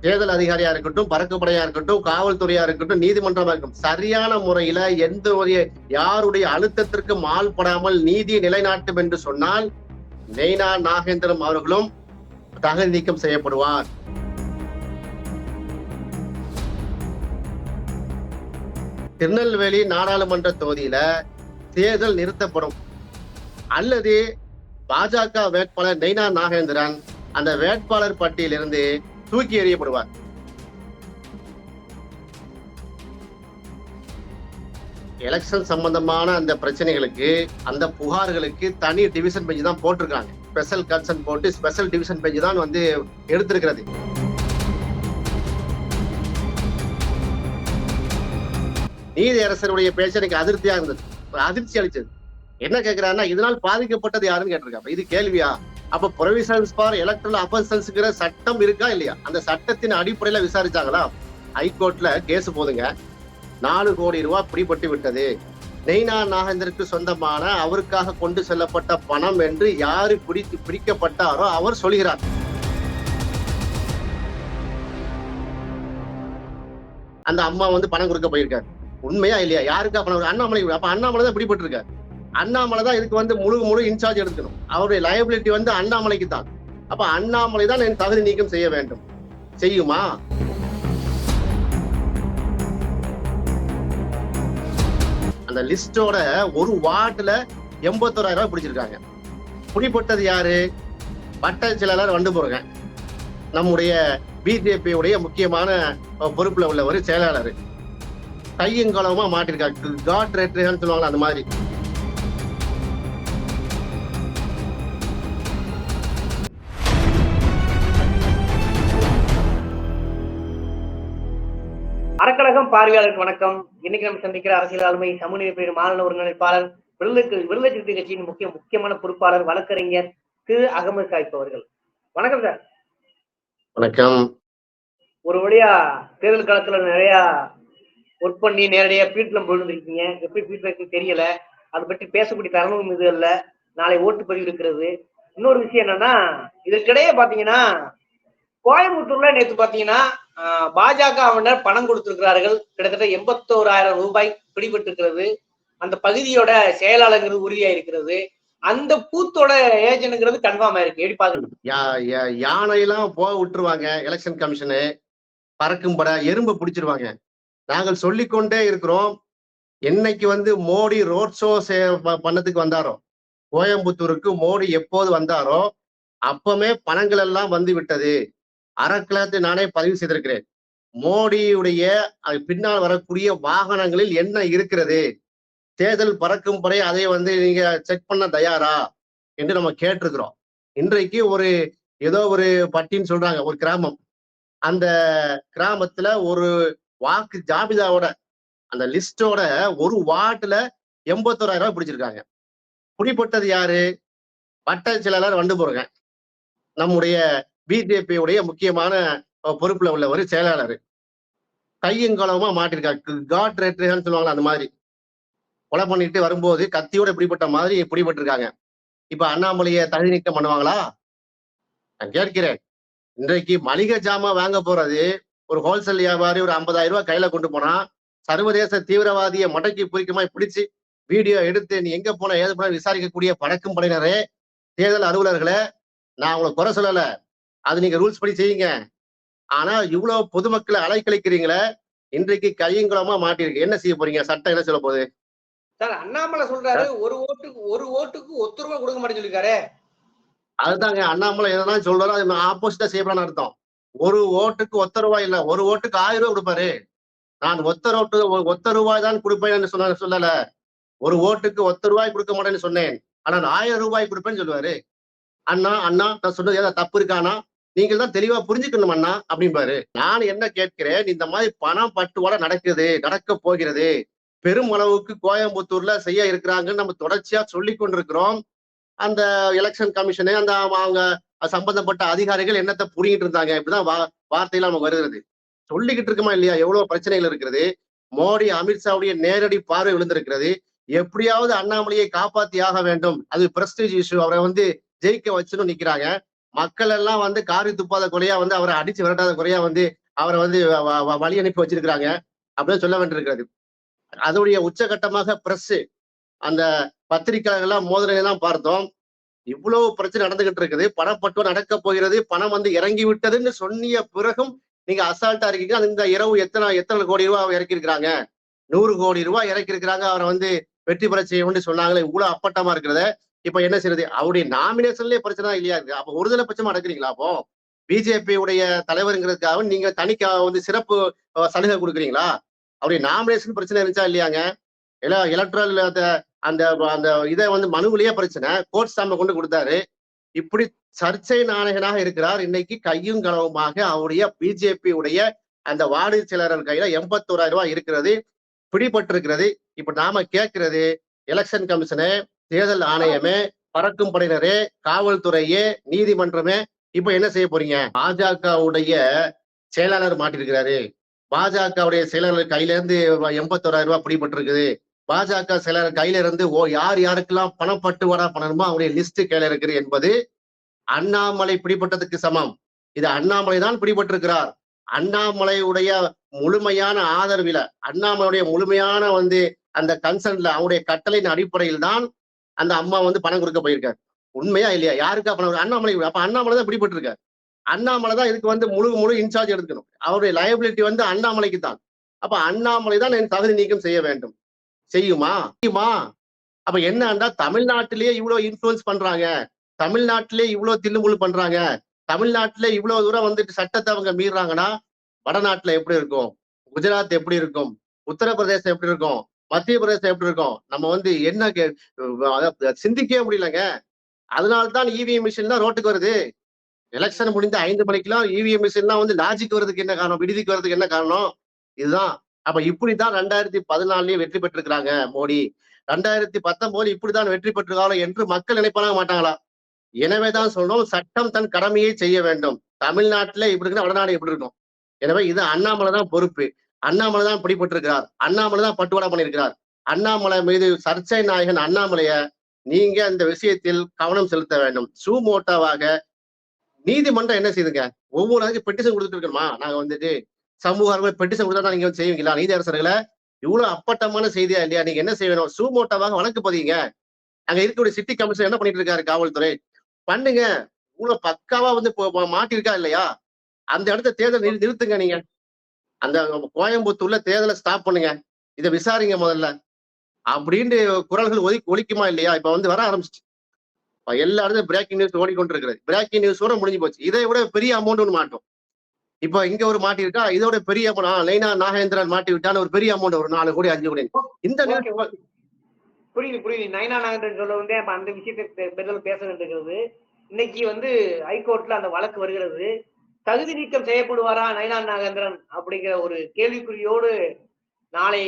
தேர்தல் அதிகாரியா இருக்கட்டும் பறக்கப்படையா இருக்கட்டும் காவல்துறையா இருக்கட்டும் நீதிமன்றமா இருக்கட்டும் சரியான முறையில எந்த ஒரு யாருடைய அழுத்தத்திற்கு ஆள்படாமல் நீதியை நிலைநாட்டும் என்று சொன்னால் நெய்னா நாகேந்திரம் அவர்களும் தகுதி நீக்கம் செய்யப்படுவார். திருநெல்வேலி நாடாளுமன்ற தொகுதியில தேர்தல் நிறுத்தப்படும். அல்லது பாஜக வேட்பாளர் நெய்னா நாகேந்திரன் அந்த வேட்பாளர் பட்டியலிருந்து தூக்கி எறியப்படுவார். எலெக்ஷன் சம்பந்தமான அந்த பிரச்சனைகளுக்கு அந்த புகார்களுக்கு தனி டிவிஷன் பெஞ்சு தான் போட்டிருக்காங்க. ஸ்பெஷல் கன்சர்ன் போட்டு ஸ்பெஷல் டிவிஷன் பெஞ்சு தான் வந்து எடுத்திருக்கிறது. நீதி அரசருடைய பேச்சு எனக்கு அதிருப்தியா இருந்தது. அதிர்ச்சி அளிச்சது என்ன கேட்கிறாருன்னா இதனால் பாதிக்கப்பட்டது யாருன்னு கேட்டிருக்காங்க இது கேள்வியா? அப்ப ப்ரொவிஷன்ஸ் ஃபார் எலக்ட்ரல் அஃபென்சன்ஸ்ங்கிற சட்டம் இருக்கா இல்லையா? அந்த சட்டத்தின் அடிப்படையில விசாரிச்சாங்களா ஹைகோர்ட்ல கேஸ் போதுங்க. நாலு கோடி ரூபாய் பிடிபட்டு விட்டது. நெய்னா நாகேந்திரக்கு சொந்தமான அவருக்காக கொண்டு செல்லப்பட்ட பணம் என்று யாரு பிடித்து பிடிக்கப்பட்டாரோ அவர் சொல்கிறார். அந்த அம்மா வந்து பணம் கொடுக்க போயிருக்காரு. உண்மையா இல்லையா? யாருக்கா பணம் அண்ணாமலை அப்ப அண்ணாமலை தான் பிடிபட்டு இருக்காரு அண்ணாமலை தான் இதுக்கு வந்து முழு முழு இன்சார்ஜ் எடுக்கணும் அவருடைய லயபிலிட்டி வந்து அண்ணாமலைக்கு தான் அப்ப அண்ணாமலை தான் என் தகுதி நீக்கம் செய்ய வேண்டும் செய்யுமா அந்த லிஸ்டோட ஒரு வார்டுல எண்பத்தோராயிரம் ரூபாய் பிடிச்சிருக்காங்க பிடிப்பட்டது யாரு வட்ட செயலாளர் வண்டு போறங்க நம்முடைய பிஜேபி உடைய முக்கியமான பொறுப்புல உள்ள ஒரு செயலாளர் கையங்கலமா மாட்டிருக்காரு காட் ரேட்ரேன்னு சொல்லுவாங்களா அந்த மாதிரி அறக்கழகம் பார்வையாளருக்கு வணக்கம். இன்னைக்கு நம்ம சந்திக்கிற அரசியல் ஆளுமை சமூக பேர் மாநில ஒருங்கிணைப்பாளர் விடுதலை விடுதலை சிறுத்தை கட்சியின் முக்கிய முக்கியமான பொறுப்பாளர் வழக்கறிஞர் திரு அகமது சாயிப் அவர்கள். வணக்கம் சார். வணக்கம். ஒரு வழியா தேர்தல் காலத்துல நிறைய ஒர்க் பண்ணி நேரடியா ஃபீல்ட்ல போயிருந்திருக்கீங்க எப்படி இருக்கு தெரியல. அதை பற்றி பேசக்கூடிய தருணம் இது அல்ல. நாளை ஓட்டு பதிவு இருக்கிறது. இன்னொரு விஷயம் என்னன்னா இதற்கிடையே பாத்தீங்கன்னா கோயம்புத்தூர்ல நேத்து பாத்தீங்கன்னா பாஜகவினர் பணம் கொடுத்திருக்கிறார்கள். கிட்டத்தட்ட எண்பத்தோராயிரம் ரூபாய் பிடிபட்டிருக்கிறது. அந்த பகுதியோட செயலாளர்கள் உறுதியா இருக்கிறது அந்த பூத்தோட ஏஜென்ட்ங்கிறது கன்ஃபார்ம் ஆயிருக்கு. எப்படி பாக்குறது யா- யா- யானையெல்லாம் போக விட்டுருவாங்க எலெக்ஷன் கமிஷனு பறக்கும் பட எறும்பை பிடிச்சிருவாங்க. நாங்கள் சொல்லிக்கொண்டே இருக்கிறோம். என்னைக்கு வந்து மோடி ரோட் ஷோ பண்ணதுக்கு வந்தாரோ? கோயம்புத்தூருக்கு மோடி எப்போது வந்தாரோ? அப்பமே பணங்கள் எல்லாம் வந்து விட்டது. அறக்கலத்தை நானே பதிவு செய்திருக்கிறேன். மோடியுடைய அது பின்னால் வரக்கூடிய வாகனங்களில் என்ன இருக்கிறது? தேர்தல் பறக்கும் படை அதை வந்து நீங்க செக் பண்ண தயாரா? என்று நம்ம கேட்டிருக்கிறோம். இன்றைக்கு ஒரு ஏதோ ஒரு பட்டின்னு சொல்றாங்க ஒரு கிராமம். அந்த கிராமத்துல ஒரு வாக்கு ஜாபிதாவோட அந்த லிஸ்டோட ஒரு வார்டுல எண்பத்தோராயிரம் ரூபாய் பிடிச்சிருக்காங்க. பிடிப்பட்டது யாரு? வட்ட செயலாளர் வந்து போறேங்க. நம்முடைய பிஜேபி உடைய முக்கியமான பொறுப்புல உள்ள ஒரு செயலாளர் கையங்கலமா மாட்டிருக்காரு. காட் ரேட்ரேன்னு சொல்லுவாங்க அந்த மாதிரி. கொலை பண்ணிட்டு வரும்போது கத்தியோட பிடிப்பட்ட மாதிரி பிடிபட்டிருக்காங்க. இப்ப அண்ணாமலையை தகுதி நீக்கம் பண்ணுவாங்களா? நான் கேட்கிறேன். இன்றைக்கு மளிகை ஜாமான் வாங்க போறது ஒரு ஹோல்சேல் வியாபாரி ஒரு 50000 ரூபாய் கையில கொண்டு போனா சர்வதேச தீவிரவாதியை மடக்கி பிடிக்குமாய் பிடிச்சு வீடியோ எடுத்து நீ எங்க போன ஏது போன விசாரிக்கக்கூடிய பறக்கும் படையினரே தேர்தல் அலுவலர்களை நான் உங்களை குறை சொல்லலை. அது நீங்க ரூல்ஸ் படி செய்யுங்க. ஆனா இவ்வளவு பொதுமக்களை அலைக்கழிக்கிறீங்களே இன்றைக்கு கையங்குளமா மாட்டிருக்கு என்ன செய்ய போறீங்க? சட்டம் என்ன சொல்ல போகுது? சார் அண்ணாமலை சொல்றாரு ஒரு ஓட்டுக்கு ஒரு ஓட்டுக்கு ஒத்து ரூபா கொடுக்க மாட்டேன்னு சொல்லிருக்காரு அதுதாங்க அண்ணாமலை எதனா சொல்றாரோ அது ஆப்போசிட்டா செய்யப்படான்னு அர்த்தம். ஒரு ஓட்டுக்கு ஒத்த ரூபாய் இல்ல ஒரு ஓட்டுக்கு ஆயிரம் ரூபாய் கொடுப்பாரு. நான் ஒத்த ரோட்டு ஒத்த ரூபாய் தான் கொடுப்பேன் சொன்ன சொல்லல. ஒரு ஓட்டுக்கு ஒத்த ரூபாய் கொடுக்க மாட்டேன்னு சொன்னேன். ஆனா நான் ஆயிரம் ரூபாய் கொடுப்பேன்னு சொல்லுவாரு. அண்ணா அண்ணா நான் சொன்னது ஏதாவது தப்பு இருக்கானா? நீங்கள் தான் தெளிவா புரிஞ்சுக்கணும் அண்ணா அப்படிம்பாரு. நான் என்ன கேட்கிறேன் இந்த மாதிரி பணம் பட்டுவாடா நடக்குது நடக்க போகிறது பெருமளவுக்கு கோயம்புத்தூர்ல செய்ய இருக்கிறாங்கன்னு நம்ம தொடர்ச்சியா சொல்லி கொண்டிருக்கிறோம். அந்த எலெக்ஷன் கமிஷனு அந்த அவங்க சம்பந்தப்பட்ட அதிகாரிகள் என்னத்தை புரிங்கிட்டு இருந்தாங்க இப்படிதான் வா வார்த்தையில நமக்கு வருகிறது. சொல்லிக்கிட்டு இருக்குமா இல்லையா எவ்வளவு பிரச்சனைகள் இருக்கிறது மோடி அமித்ஷாவுடைய நேரடி பார்வை விழுந்திருக்கிறது. எப்படியாவது அண்ணாமலையை காப்பாத்தி ஆக வேண்டும். அது பிரஸ்டீஜ் இஷ்யூ அவரை வந்து ஜெயிக்க வச்சுன்னு நிக்கிறாங்க. மக்கள் எல்லாம் வந்து காரி துப்பாத குறையா வந்து அவரை அடிச்சு விரட்டாத குறையா வந்து அவரை வந்து வ- வ- வழி அனுப்பி வச்சிருக்கிறாங்க. அப்படின்னு சொல்ல வேண்டியிருக்கிறது அதோடைய உச்சகட்டமாக பிரஸ் அந்த பத்திரிகைகள் எல்லாம் பார்த்தோம். இவ்வளவு பிரச்சனை நடந்துகிட்டு இருக்குது. பணப்பட்டுவம் நடக்க போகிறது. பணம் வந்து இறங்கி விட்டதுன்னு சொன்னிய பிறகும் நீங்க அசால்ட்டா இருக்கீங்க. அந்த இந்த இரவு எத்தனை எத்தனை கோடி ரூபாய் இறக்கி இறக்கிருக்கிறாங்க நூறு கோடி ரூபாய் இறக்கியிருக்கிறாங்க. அவரை வந்து வெற்றி பெற செய்யணும்னு சொன்னாங்களே. இவ்வளவு அப்பட்டமா இருக்கிறத இப்ப என்ன செய்யறது அவருடைய நாமினேஷன்லயே பிரச்சனை இல்லையா இருக்கு? அப்ப ஒருதலை பட்சமா நடக்கிறீங்களா அப்போ? பிஜேபி உடைய தலைவருங்கிறதுக்காக நீங்க தனிக்க வந்து சிறப்பு சலுகை கொடுக்குறீங்களா? அவருடைய நாமினேஷன் பிரச்சனை இருந்துச்சா இல்லையாங்க? எலக்ட்ரல் அந்த அந்த இதை வந்து மனுவிலேயே பிரச்சனை. கோர்ட் ஸ்டாம்பை கொண்டு கொடுத்தாரு. இப்படி சர்ச்சை நாயகனாக இருக்கிறார். இன்னைக்கு கையும் களவுமாக அவருடைய பிஜேபி உடைய அந்த வார்டு செயலாளர் கையில எண்பத்தோராயிரம் ரூபாய் இருக்கிறது. பிடிபட்டிருக்கிறது. இப்ப நாம கேட்கிறது எலெக்ஷன் கமிஷனு தேர்தல் ஆணையமே பறக்கும் படையினரே காவல்துறையே நீதிமன்றமே இப்ப என்ன செய்ய போறீங்க? பாஜகவுடைய செயலாளர் மாட்டிருக்கிறாரு பாஜகவுடைய செயலாளர் கையில இருந்து எண்பத்தோராயிரம் ரூபாய் பிடிபட்டிருக்குது. பாஜக செயலாளர் கையில இருந்து ஓ யார் யாருக்கெல்லாம் பணப்பட்டுவாடா பண்ணணுமோ அவருடைய லிஸ்ட் கையில இருக்குது என்பது அண்ணாமலை பிடிபட்டதுக்கு சமம். இது அண்ணாமலை தான் பிடிபட்டிருக்கிறார். அண்ணாமலையுடைய முழுமையான ஆதரவில அண்ணாமலையுடைய முழுமையான வந்து அந்த கன்சர்ன்ல அவருடைய கட்டளையின் அடிப்படையில் தான் அந்த அம்மா வந்து பணம் கொடுக்க போயிருக்காரு. உண்மையா இல்லையா? யாருக்கா பணம் அண்ணாமலை அப்ப அண்ணாமலை தான் பிடிபட்டிருக்காரு. அண்ணாமலை தான் இதுக்கு வந்து முழு முழு இன்சார்ஜ் எடுக்கணும் அவருடைய லயபிலிட்டி வந்து அண்ணாமலைக்கு தான். அப்ப அண்ணாமலை தான் என் தகுதி நீக்கம் செய்ய வேண்டும். செய்யுமா? செய்யுமா? அப்ப என்னன்னா தமிழ்நாட்டிலேயே இவ்வளவு இன்ஃபுளுன்ஸ் பண்றாங்க? தமிழ்நாட்டிலே இவ்வளவு தில்லுமுள்ளு பண்றாங்க? தமிழ்நாட்டிலே இவ்வளவு தூரம் வந்துட்டு சட்டத்தை அவங்க மீறாங்கன்னா வடநாட்டுல எப்படி இருக்கும்? குஜராத் எப்படி இருக்கும்? உத்தரப்பிரதேசம் எப்படி இருக்கும்? மத்திய பிரதேசம் எப்படி இருக்கும்? நம்ம வந்து என்ன அதாவது சிந்திக்கவே முடியலங்க. அதனால்தான் இவிஎம் மிஷின் தான் ரோட்டுக்கு வருது. எலெக்ஷன் முடிந்த ஐந்து மணிக்கெல்லாம் இவிஎம் மிஷின்லாம் வந்து லாஜிக்கு வர்றதுக்கு என்ன காரணம்? விடுதிக்கு வர்றதுக்கு என்ன காரணம்? இதுதான். அப்ப இப்படிதான் ரெண்டாயிரத்தி பதினாலுலயே வெற்றி பெற்றிருக்கிறாங்க மோடி. ரெண்டாயிரத்தி பத்தொன்பது இப்படிதான் வெற்றி பெற்றிருக்காங்க என்று மக்கள் நினைப்பாங்க மாட்டாங்களா? எனவேதான் சொல்றோம் சட்டம் தன் கடமையை செய்ய வேண்டும். தமிழ்நாட்டுல இப்படி இருக்குன்னா வடநாடு எப்படி இருக்கும்? எனவே இது அண்ணாமலை தான் பொறுப்பு. அண்ணாமலை தான் பிடிபட்டிருக்கிறார். அண்ணாமலை தான் பட்டுவாடா பண்ணியிருக்கிறார். அண்ணாமலை மீது சர்ச்சை நாயகன் அண்ணாமலைய நீங்க அந்த விஷயத்தில் கவனம் செலுத்த வேண்டும். சூமோட்டாவாக நீதிமன்றம் என்ன செய்யுதுங்க ஒவ்வொரு நாளைக்கு பெட்டிஷன் கொடுத்துட்டு இருக்கணுமா? நாங்க வந்துட்டு சமூக அறிவு பெட்டிஷன் கொடுத்தா நீங்க வந்து செய்வீங்களா? நீதி அரசர்களை இவ்வளவு அப்பட்டமான செய்தியா இல்லையா? நீங்க என்ன செய்யணும் சூமோட்டாவாக வழக்கு பதிங்க அங்க இருக்கக்கூடிய சிட்டி கமிஷனர் என்ன பண்ணிட்டு இருக்காரு? காவல்துறை. பண்ணுங்க. இவ்வளவு பக்காவா வந்து மாட்டிருக்கா இல்லையா? அந்த இடத்த தேர்தல் நிறுத்துங்க நீங்க. அந்த கோயம்புத்தூர்ல தேர்தலை ஸ்டாப் பண்ணுங்க. இதை விசாரிங்க முதல்ல. அப்படின்ட்டு குரல்கள் ஒலி ஒலிக்குமா இல்லையா? இப்ப வந்து வர ஆரம்பிச்சிச்சு. எல்லா இடத்துல பிரேக்கிங் நியூஸ் ஓடிக்கொண்டிருக்கிறது. பிரேக்கிங் நியூஸ் கூட முடிஞ்சு போச்சு. இதை விட பெரிய அமௌண்ட் ஒன்று மாட்டோம். இப்ப இங்க ஒரு மாட்டி இருக்கா? இதோட பெரிய amount, நைனா நாகேந்திரன் மாட்டி விட்டான்னு ஒரு பெரிய அமௌண்ட் ஒரு நாலு கோடி அஞ்சு கோடி. இந்த நியூஸ். புரியுது புரியுது. நயனா நாகேந்திரன் சொல்ல வந்து அந்த விஷயத்தை பெரிதல் பேச வேண்டியிருக்கிறது. இன்னைக்கு வந்து ஹைகோர்ட்ல அந்த வழக்கு வருகிறது. தகுதி நீக்கம் செய்யப்படுவாரா நயனா நாகேந்திரன் அப்படிங்கிற ஒரு கேள்விக்குறியோடு நாளை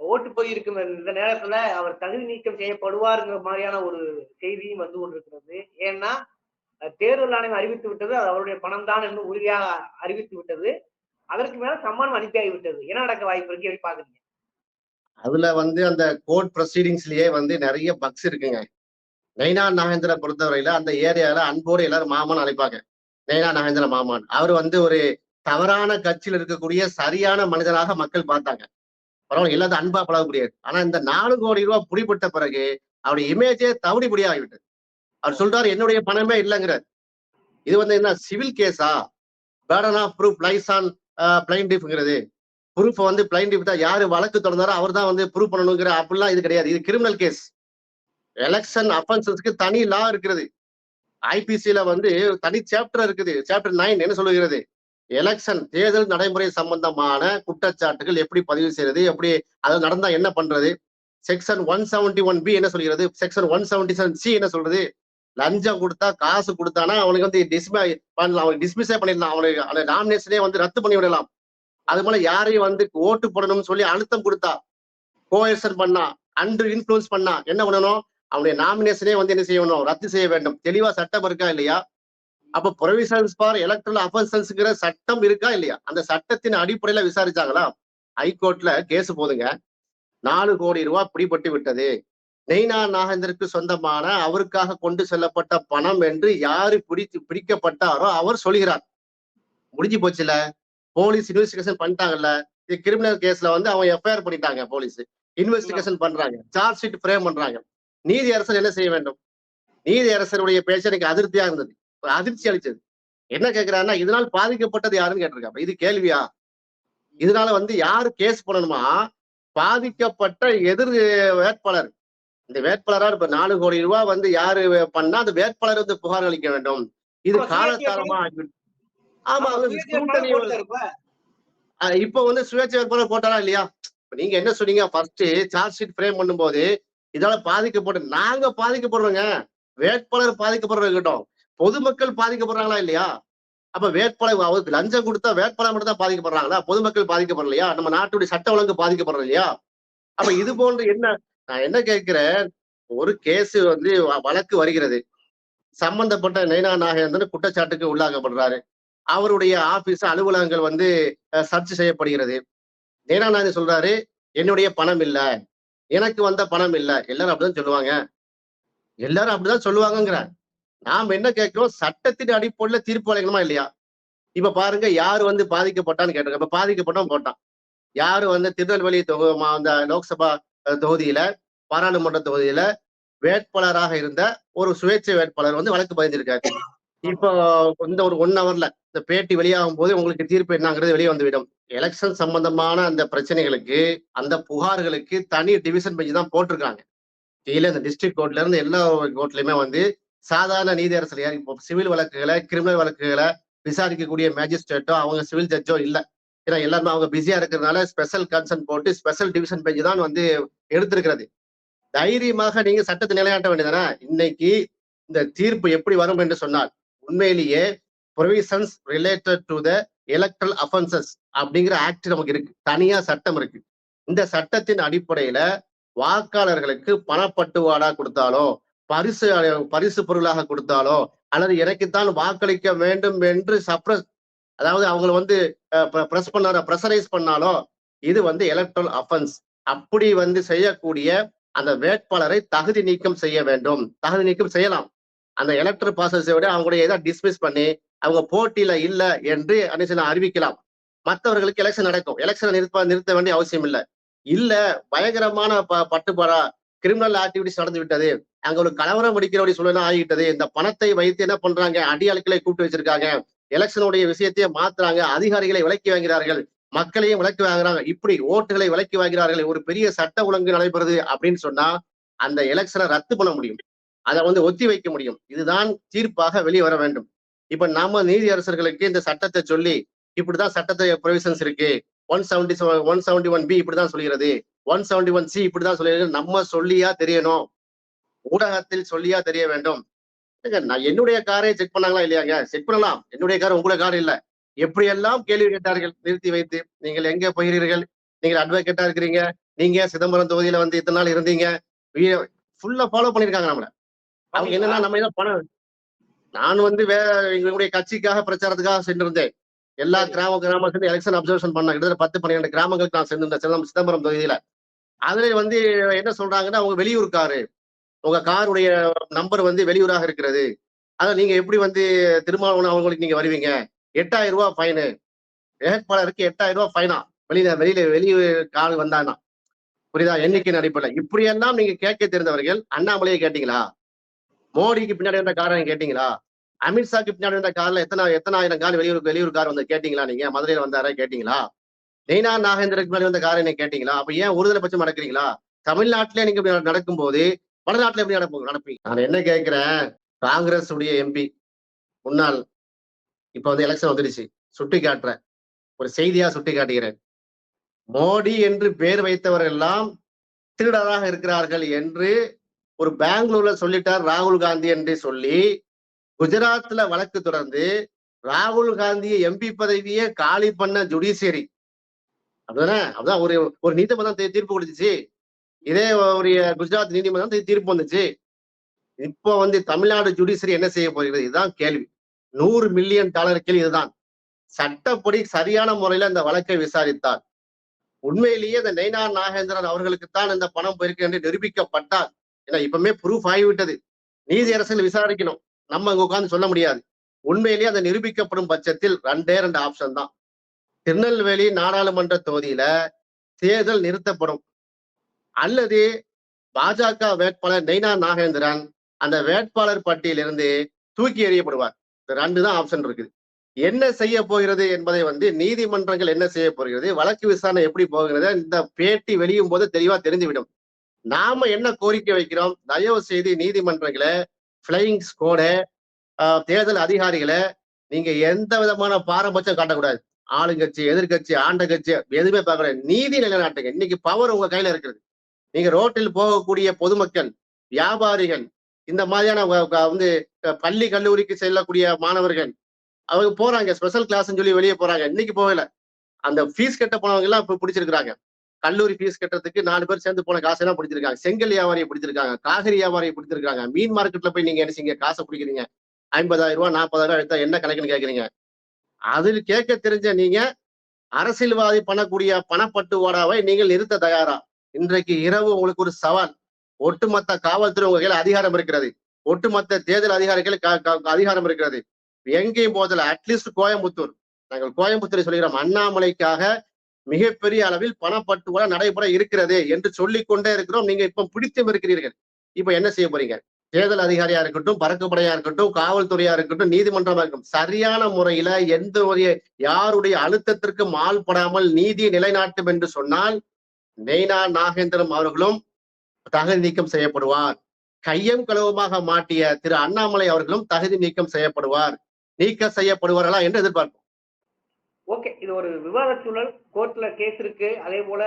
ஓட்டு போயிருக்கும் இந்த நேரத்துல அவர் தகுதி நீக்கம் செய்யப்படுவாருங்கிற மாதிரியான ஒரு செய்தியும் வந்து கொண்டிருக்கிறது. ஏன்னா தேர்தல் ஆணையம் அறிவித்து விட்டது அது அவருடைய பணம் தான் என்று உறுதியாக அறிவித்து விட்டது. அதற்கு மேல சம்மானம் அனுப்பியாகி விட்டது. என்ன நடக்க வாய்ப்பு இருக்கு எப்படி பாக்குறீங்க அதுல வந்து அந்த கோர்ட் ப்ரொசீடிங்ஸ்லயே வந்து நிறைய பக்ஸ் இருக்குங்க. நைனா நாகேந்திர பொறுத்தவரையில அந்த ஏரியால அன்போடு எல்லாரும் மாமன் அழைப்பாங்க. வேளா நாகேந்திர மாமான். அவர் வந்து ஒரு தவறான கட்சியில் இருக்கக்கூடிய சரியான மனிதராக மக்கள் பார்த்தாங்க. பரவாயில்ல எல்லாத்தையும் அன்பா பழகக்கூடியது ஆனா இந்த நாலு கோடி ரூபாய் பிடிபட்ட பிறகு அவருடைய இமேஜே தவிடிபடி ஆகிவிட்டது. அவர் சொல்றாரு என்னுடைய பணமே இல்லைங்கிறார். இது வந்து என்ன civil கேஸா burden of proof lies on பிளைண்டிஃப்ங்கிறது proof வந்து பிளைண்டிஃப் தான் யாரு வழக்கு தொடர்ந்தாரோ அவர் தான் வந்து ப்ரூவ் பண்ணணுங்கிற அப்படிலாம் இது கிடையாது. இது கிரிமினல் கேஸ் எலெக்ஷன் அஃபென்சஸ்க்கு தனி லா இருக்கிறது. ஐபிசில வந்து தனி சாப்டர் இருக்குது. சாப்டர் நைன் என்ன சொல்லுகிறது? எலெக்ஷன் தேர்தல் நடைமுறை சம்பந்தமான குற்றச்சாட்டுகள் எப்படி பதிவு செய்யறது எப்படி அது நடந்தா என்ன பண்றது? Section one seventy one B என்ன சொல்கிறது? Section one seventy seven C என்ன சொல்றது? லஞ்சம் கொடுத்தா காசு கொடுத்தானா அவனுக்கு வந்து டிஸ்மே பண்ணலாம். அவனுக்கு டிஸ்மிஸே பண்ணிடலாம். அவனுக்கு அந்த நாமினேஷனே வந்து ரத்து பண்ணி விடலாம் அது போல யாரையும் வந்து ஓட்டு போடணும்னு சொல்லி அழுத்தம் கொடுத்தா கோஎசன் பண்ணா அன்று இன்ஃபுளுன்ஸ் பண்ணா என்ன பண்ணணும்? அவனுடைய நாமினேஷனே வந்து என்ன செய்யணும்? ரத்து செய்ய வேண்டும். தெளிவா சட்டம் இருக்கா இல்லையா? அப்ப ப்ரொவிஷன்ஸ் ஃபார் எலக்ட்ரல் அஃபென்சன்ஸ்ங்கிற சட்டம் இருக்கா இல்லையா? அந்த சட்டத்தின் அடிப்படையில விசாரிச்சாங்களா? ஹைகோர்ட்ல கேஸ் போதுங்க. நாலு கோடி ரூபாய் பிடிபட்டு விட்டது. நெய்னா நாகேந்தருக்கு சொந்தமான அவருக்காக கொண்டு செல்லப்பட்ட பணம் என்று யாரு பிடித்து பிடிக்கப்பட்டாரோ அவர் சொல்கிறார். முடிஞ்சு போச்சுல. போலீஸ் இன்வெஸ்டிகேஷன் பண்ணிட்டாங்கல்ல. இது கிரிமினல் கேஸ்ல வந்து அவன் எஃப்ஐஆர் பண்ணிட்டாங்க போலீஸ். இன்வெஸ்டிகேஷன் பண்றாங்க. சார்ஜ் ஷீட் ஃப்ரேம் பண்றாங்க. நீதி அரசர் என்ன செய்ய வேண்டும்? நீதி அரசருடைய பேச்சு எனக்கு அதிருப்தியா இருந்தது. அதிர்ச்சி அளிச்சது என்ன கேக்குறாருன்னா இதனால் பாதிக்கப்பட்டது யாருன்னு கேட்டிருக்காங்க. இது கேள்வியா? இதனால வந்து யாரு கேஸ் பண்ணணுமா? பாதிக்கப்பட்ட எதிர் வேட்பாளர். இந்த வேட்பாளரா இப்ப நாலு கோடி ரூபாய் வந்து யாரு பண்ணா அந்த வேட்பாளர் வந்து புகார் அளிக்க வேண்டும். இது காலத்தாரமா ஆமா இப்ப. வந்து சுயேட்சை வேட்பாளர் போட்டாரா இல்லையா? நீங்க என்ன சொன்னீங்க? ஃபர்ஸ்ட் சார்ஜ் ஷீட் ஃப்ரேம் பண்ணும்போது இதால பாதிக்கப்பட்டு நாங்க பாதிக்கப்படுறோங்க. வேட்பாளர் பாதிக்கப்படுறோம் இருக்கட்டும் பொதுமக்கள் பாதிக்கப்படுறாங்களா இல்லையா? அப்ப வேட்பாளர் அவருக்கு லஞ்சம் கொடுத்தா வேட்பாளர் மட்டும் தான் பாதிக்கப்படுறாங்களா? பொதுமக்கள் பாதிக்கப்படலையா நம்ம நாட்டுடைய சட்ட ஒழுங்கு பாதிக்கப்படுறோம் இல்லையா அப்ப இது போன்ற என்ன நான் என்ன கேட்கிறேன்? ஒரு கேஸ் வந்து வழக்கு வருகிறது. சம்பந்தப்பட்ட நைனா நாகேந்திரன் குற்றச்சாட்டுக்கு உள்ளாக்கப்படுறாரு. அவருடைய ஆபீஸ் அலுவலகங்கள் வந்து சர்ச் செய்யப்படுகிறது. நேராநாதி சொல்றாரு என்னுடைய பணம் இல்லை. எனக்கு வந்த பணம் இல்லை. எல்லாரும் அப்படிதான் சொல்லுவாங்க. எல்லாரும் அப்படிதான் சொல்லுவாங்கங்கிற நாம் என்ன கேட்கிறோம்? சட்டத்தின் அடிப்படையில தீர்ப்பு வழங்கணுமா இல்லையா? இப்ப பாருங்க யாரு வந்து பாதிக்கப்பட்டான்னு கேட்டிருக்க இப்ப பாதிக்கப்பட்டவன் போட்டான் யாரு வந்து திருநெல்வேலி தொகு மா- அந்த லோக்சபா தொகுதியில பாராளுமன்ற தொகுதியில வேட்பாளராக இருந்த ஒரு சுயேட்சை வேட்பாளர் வந்து வழக்கு பதிஞ்சிருக்காரு. இப்போ இந்த ஒரு ஒன் ஹவர்ல இந்த பேட்டி வெளியாகும் போது உங்களுக்கு தீர்ப்பு என்னங்கிறது வெளியே வந்துவிடும். எலெக்ஷன் சம்பந்தமான அந்த பிரச்சனைகளுக்கு அந்த புகார்களுக்கு தனி டிவிஷன் பெஞ்ச் தான் போட்டிருக்காங்க. கீழே இந்த டிஸ்ட்ரிக்ட் கோர்ட்ல இருந்து எல்லா கோர்ட்லயுமே வந்து சாதாரண நீதியரசர் இப்போ சிவில் வழக்குகளை கிரிமினல் வழக்குகளை விசாரிக்கக்கூடிய மேஜிஸ்ட்ரேட்டோ அவங்க சிவில் ஜட்ஜோ இல்லை. ஏன்னா எல்லாருமே அவங்க பிஸியா இருக்கிறதுனால ஸ்பெஷல் கன்சர்ன் போட்டு ஸ்பெஷல் டிவிஷன் பெஞ்ச் தான் வந்து எடுத்திருக்கிறது. தைரியமாக நீங்க சட்டத்தை நிலைநாட்ட வேண்டியதானே இன்னைக்கு இந்த தீர்ப்பு எப்படி வரும் என்று சொன்னால் உண்மையிலேயே provisions related to the electoral offences அப்படிங்கிற ஆக்ட் நமக்கு இருக்கு. தனியா சட்டம் இருக்கு. இந்த சட்டத்தின் அடிப்படையில வாக்காளர்களுக்கு பணப்பட்டுவாடா கொடுத்தாலோ பரிசு பரிசு பொருளாக கொடுத்தாலோ அல்லது எனக்குத்தான் வாக்களிக்க வேண்டும் என்று சப்ரஸ் அதாவது அவங்களை வந்து பிரஸ் பண்ண ப்ரெஷரைஸ் பண்ணாலோ இது வந்து எலக்ட்ரல் அஃபென்ஸ் அப்படி வந்து செய்யக்கூடிய அந்த வேட்பாளரை தகுதி நீக்கம் செய்ய வேண்டும். தகுதி நீக்கம் செய்யலாம். அந்த எலக்டர் பாசஸை விட அவங்களுடைய இதை டிஸ்மிஸ் பண்ணி அவங்க போட்டியில இல்லை என்று அனுசரி அறிவிக்கலாம். மற்றவர்களுக்கு எலெக்ஷன் நடக்கும். எலெக்ஷனை நிறுத்த நிறுத்த வேண்டிய அவசியம் இல்லை. இல்ல பயங்கரமான ப பட்டுப்பாடா கிரிமினல் ஆக்டிவிட்டிஸ் நடந்து விட்டது. அங்க ஒரு கலவரம் பிடிக்கிற அப்படி சொல்லலாம் ஆகிவிட்டது. இந்த பணத்தை வைத்து என்ன பண்றாங்க? அடியாளுக்களை கூப்பிட்டு வச்சிருக்காங்க. எலெக்ஷனுடைய விஷயத்தையே மாத்துறாங்க. அதிகாரிகளை விலக்கி வாங்கிறார்கள். மக்களையும் விலக்கி வாங்குறாங்க. இப்படி ஓட்டுகளை விலக்கி வாங்கிறார்கள். ஒரு பெரிய சட்ட ஒழுங்கு நடைபெறுது அப்படின்னு சொன்னா அந்த எலெக்ஷனை ரத்து பண்ண முடியும். அதை வந்து ஒத்தி வைக்க முடியும். இதுதான் தீர்ப்பாக வெளியே வர வேண்டும். இப்ப நாம நீதி அரசர்களுக்கு இந்த சட்டத்தை சொல்லி இப்படிதான் சட்டத்தை ப்ரொவிஷன்ஸ் இருக்கு. One seventy one seventy one B இப்படிதான் சொல்கிறது. ஒன் செவன்டி ஒன் சி இப்படிதான் சொல்லியிருக்கு நம்ம சொல்லியா தெரியணும். ஊடகத்தில் சொல்லியா தெரிய வேண்டும். நான் என்னுடைய காரை செக் பண்ணாங்களா இல்லையாங்க? செக் பண்ணலாம். என்னுடைய கார் உங்களுடைய கார் இல்ல. எப்படியெல்லாம் கேள்வி கேட்டார்கள்? நிறுத்தி வைத்து. நீங்கள் எங்க போகிறீர்கள்? நீங்கள் அட்வொகேட்டா இருக்கிறீங்க. நீங்க சிதம்பரம் தொகுதியில வந்து இத்தனை நாள் இருந்தீங்க. ஃபுல்லா ஃபாலோ பண்ணிருக்காங்க நம்மள. அவங்க என்னன்னா நம்ம ஏதோ பணம் நான் வந்து வே எங்களுடைய கட்சிக்காக பிரச்சாரத்துக்காக சென்றிருந்தேன். எல்லா. கிராம சேர்ந்து எலெக்ஷன் அப்சர்வேஷன் பண்ண கிட்டத்தட்ட பத்து பன்னிரெண்டு கிராமங்களுக்கு நான் சென்றிருந்தேன். சிதம்பரம் சிதம்பரம் தொகுதியில. அதுல வந்து என்ன சொல்றாங்கன்னா அவங்க வெளியூர் காரு உங்க காருடைய நம்பர் வந்து வெளியூராக இருக்கிறது. அத நீங்க எப்படி வந்து திருமாவளவன் அவங்களுக்கு நீங்க வருவீங்க? எட்டாயிரம் ரூபாய் ஃபைனு வேட்பாளருக்கு எட்டாயிரம் ரூபாய் ஃபைனா வெளியில வெளியில வெளியூர் கால் வந்தானா? புரியுதா? எண்ணிக்கையின் அடிப்படையில். இப்படியெல்லாம் நீங்க கேட்க தெரிந்தவர்கள் அண்ணாமலையை கேட்டீங்களா? மோடிக்கு பின்னாடி வந்த காரை கேட்டீங்களா? அமித்ஷாக்கு பின்னாடி வந்த கார்ல எத்தனை எத்தனை ஆயிரம் கார் வெளியூர் வெளியூர் கார் வந்து கேட்டீங்களா நீங்க? மதுரையில் வந்தாரா கேட்டீங்களா? நெய்னா நாகேந்திரக்கு பின்னாடி வந்த காரை என்ன கேட்டீங்களா? அப்ப ஏன் ஒருதலை பட்சம் நடக்கிறீங்களா? தமிழ்நாட்டிலே நீங்க இப்படி நடக்கும்போது வடநாட்டுல எப்படி நடப்பு நடப்பீங்க? நான் என்ன கேட்கிறேன் காங்கிரஸ் உடைய எம்பி முன்னாள் இப்ப வந்து எலெக்ஷன் வந்துடுச்சு. சுட்டி காட்டுறேன் ஒரு செய்தியா சுட்டி காட்டுகிறேன் மோடி என்று பேர் வைத்தவர்கள் எல்லாம் திருடராக இருக்கிறார்கள் என்று ஒரு பெங்களூர்ல சொல்லிட்டார் ராகுல் காந்தி என்று சொல்லி குஜராத்ல வழக்கு தொடர்ந்து ராகுல் காந்தியை எம்பி பதவியே காலி பண்ண ஜுடிஷியரி. அப்படிதானே? அப்படிதான் ஒரு ஒரு நீதிமன்றம் தீர்ப்பு கொடுத்துச்சு. இதே ஒரு குஜராத் நீதிமன்றம் தீர்ப்பு வந்துச்சு. இப்போ வந்து தமிழ்நாடு ஜுடிஷியரி என்ன செய்ய போகிறது? இதுதான் கேள்வி. நூறு மில்லியன் டாலர் கேள்வி இதுதான். சட்டப்படி சரியான முறையில இந்த வழக்கை விசாரித்தார். உண்மையிலேயே இந்த நெய்னா நாகேந்திரன் அவர்களுக்குத்தான் இந்த பணம் போயிருக்கு என்று நிரூபிக்கப்பட்டால் ஏன்னா இப்பவுமே ப்ரூஃப் ஆகிவிட்டது. நீதி அரசியல் விசாரிக்கணும். நம்ம அங்க உட்கார்ந்து சொல்ல முடியாது. உண்மையிலேயே அதை நிரூபிக்கப்படும் பட்சத்தில் ரெண்டே ரெண்டு ஆப்ஷன் தான். திருநெல்வேலி நாடாளுமன்ற தொகுதியில தேர்தல் நிறுத்தப்படும். அல்லது பாஜக வேட்பாளர் நெய்னா நாகேந்திரன் அந்த வேட்பாளர் பட்டியலிருந்து தூக்கி எறியப்படுவார். இந்த ரெண்டு தான் ஆப்ஷன் இருக்குது என்ன செய்ய போகிறது என்பதை வந்து நீதிமன்றங்கள் என்ன செய்ய போகிறது வழக்கு விசாரணை எப்படி போகிறது இந்த பேட்டி வெளியும் போது தெளிவா தெரிந்துவிடும். நாம என்ன கோரிக்கை வைக்கிறோம்? தயவு செய்து நீதிமன்றங்களை பிளையிங் ஸ்கோட தேர்தல் அதிகாரிகளை நீங்க எந்த விதமான பாரபட்சம் காட்டக்கூடாது. ஆளுங்கட்சி எதிர்கட்சி ஆண்ட கட்சி எதுவுமே பார்க்கக்கூடாது. நீதி நிலைநாட்டுங்க. இன்னைக்கு பவர் உங்க கையில இருக்குது. நீங்க ரோட்டில் போகக்கூடிய பொதுமக்கள் வியாபாரிகள் இந்த மாதிரியான வந்து பள்ளி கல்லூரிக்கு செல்லக்கூடிய மாணவர்கள் அவங்க போறாங்க. ஸ்பெஷல் கிளாஸ் சொல்லி வெளியே போறாங்க. இன்னைக்கு போகல. அந்த ஃபீஸ் கட்ட போனவங்க எல்லாம் இப்ப பிடிச்சிருக்காங்க கல்லூரி ஃபீஸ் கட்டுறதுக்கு நாலு பேர் சேர்ந்து போன காசெல்லாம் பிடிச்சிருக்காங்க. செங்கல் வியாபாரியை பிடிச்சிருக்காங்க. காகரி வியாபாரியை பிடிச்சிருக்காங்க. மீன் மார்க்கெட்ல போய் நீங்க என்ன காசை பிடிக்கிறீங்க. ஐம்பதாயிரம் ரூபாய் நாற்பதாயிரம் ரூபாய் எடுத்தா என்ன கணக்குன்னு கேட்குறீங்க அதில் கேட்க தெரிஞ்ச நீங்க அரசியல்வாதி பண்ணக்கூடிய பணப்பட்டுவாடாவை நீங்கள் நிறுத்த தயாரா? இன்றைக்கு இரவு உங்களுக்கு ஒரு சவால். ஒட்டுமொத்த காவல்துறை உங்க அதிகாரம் இருக்கிறது. ஒட்டுமொத்த தேர்தல் அதிகாரிகள் க- அதிகாரம் இருக்கிறது. எங்கேயும் போதில் அட்லீஸ்ட் கோயம்புத்தூர். நாங்கள் கோயம்புத்தூரை சொல்கிறோம் அண்ணாமலைக்காக மிகப்பெரிய அளவில் பணப்பட்டுவாடா நடைபெற இருக்கிறது என்று சொல்லிக் கொண்டே இருக்கிறோம். நீங்க இப்ப பிடித்தும் இருக்கிறீர்கள். இப்ப என்ன செய்ய போறீங்க? தேர்தல் அதிகாரியா இருக்கட்டும் பறக்குப்படையா இருக்கட்டும் காவல்துறையா இருக்கட்டும் நீதிமன்றமா இருக்கட்டும் சரியான முறையில எந்த ஒரு யாருடைய அழுத்தத்திற்கும் ஆள்படாமல் நீதியை நிலைநாட்டும் என்று சொன்னால் நெய்னா நாகேந்திரம் அவர்களும் தகுதி நீக்கம் செய்யப்படுவார். கையம் களவுமாக மாட்டிய திரு அண்ணாமலை அவர்களும் தகுதி நீக்கம் செய்யப்படுவார். நீக்க செய்யப்படுவார்களா என்று எதிர்பார்ப்போம். ஓகே இது ஒரு விவாத சூழல். கோர்ட்ல கேஸ் இருக்கு. அதே போல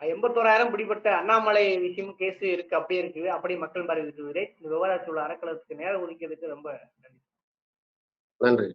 எண்பத்தோராயிரம் பிடிபட்ட அண்ணாமலை விஷயமும் கேஸ் இருக்கு அப்படியே இருக்குது அப்படி மக்கள் மாதிரி இருக்குது. இந்த விவாத சூழல் அறக்கலத்துக்கு நேரம் ஒதுக்கியதுக்கு ரொம்ப நன்றி. நன்றி.